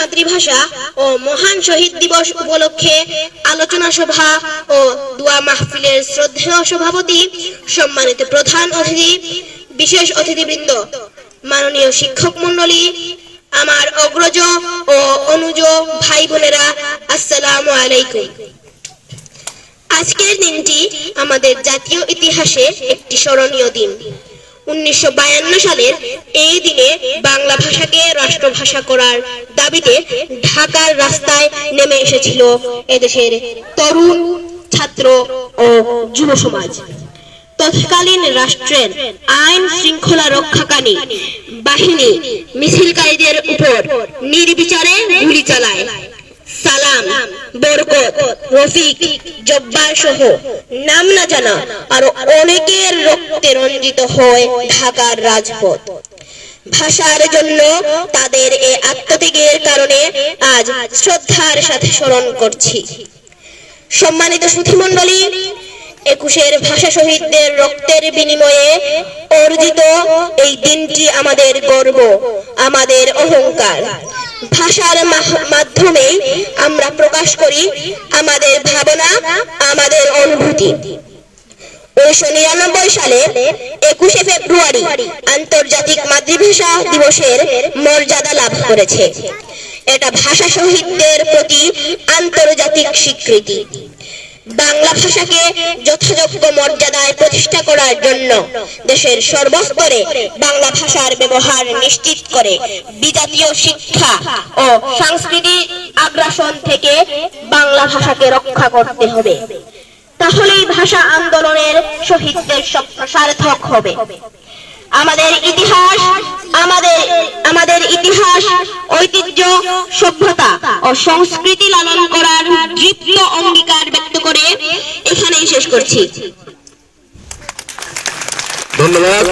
মাতৃভাষা ও মহান শহীদ উপলক্ষে আলোচনা সভা সভাপতি সম্মানিত প্রধান অতিথি, বিশেষ অতিথিবৃন্দ, মাননীয় শিক্ষক মণ্ডলী আমার অগ্রজ ও অনুজ ভাই বোনেরা আসসালামু আলাইকুম। আজকের দিনটি আমাদের জাতীয় ইতিহাসে একটি স্মরণীয় দিন। উনিশশো সালের এই দিনে বাংলা ভাষাকে রাষ্ট্রভাষা করার দাবিতে ঢাকার রাস্তায় নেমে এসেছিল এদেশের তরুণ ছাত্র ও যুব সমাজ তৎকালীন রাষ্ট্রের আইন শৃঙ্খলা রক্ষাকারী বাহিনী মিছিলকারীদের উপর নির্বিচারে গুলি চালায়। সালাম, বরকত, রফিক, জব্বার সহ নাম না জানা আরও অনেকের রক্তে রঞ্জিত হয় ঢাকার রাজপথ। ভাষার জন্য তাদের এই আত্মত্যাগের কারণে আজ শ্রদ্ধার সাথে স্মরণ করছি। সম্মানিত সুধীমণ্ডলী একুশের ভাষা শহীদদের রক্তের বিনিময়ে অর্জিত এই দিনটি আমাদের গর্ব, আমাদের অহংকার। ভাষার মাধ্যমে আমরা প্রকাশ করি আমাদের ভাবনা, আমাদের অনুভূতি। উনিশশো নিরানব্বই সালে একুশে ফেব্রুয়ারি আন্তর্জাতিক মাতৃভাষা দিবসের মর্যাদা লাভ করেছে। এটা ভাষা শহীদদের প্রতি আন্তর্জাতিক স্বীকৃতি। বাংলা ভাষাকে যথাযোগ্য মর্যাদায় প্রতিষ্ঠা করার জন্য দেশের সর্বস্তরে বাংলা ভাষার ব্যবহার নিশ্চিত করে। বিজাতীয় শিক্ষা ও সাংস্কৃতিক আগ্রাসন থেকে বাংলা ভাষাকে রক্ষা করতে হবে। তাহলেই ভাষা আন্দোলনের শহীদদের সার্থক হবে। আমাদের ইতিহাস, আমাদের আমাদের ইতিহাস ঐতিহ্য সভ্যতা ও সংস্কৃতি লালন করার দৃপ্ত অঙ্গীকার ব্যক্ত করে এখানেই শেষ করছি। ধন্যবাদ।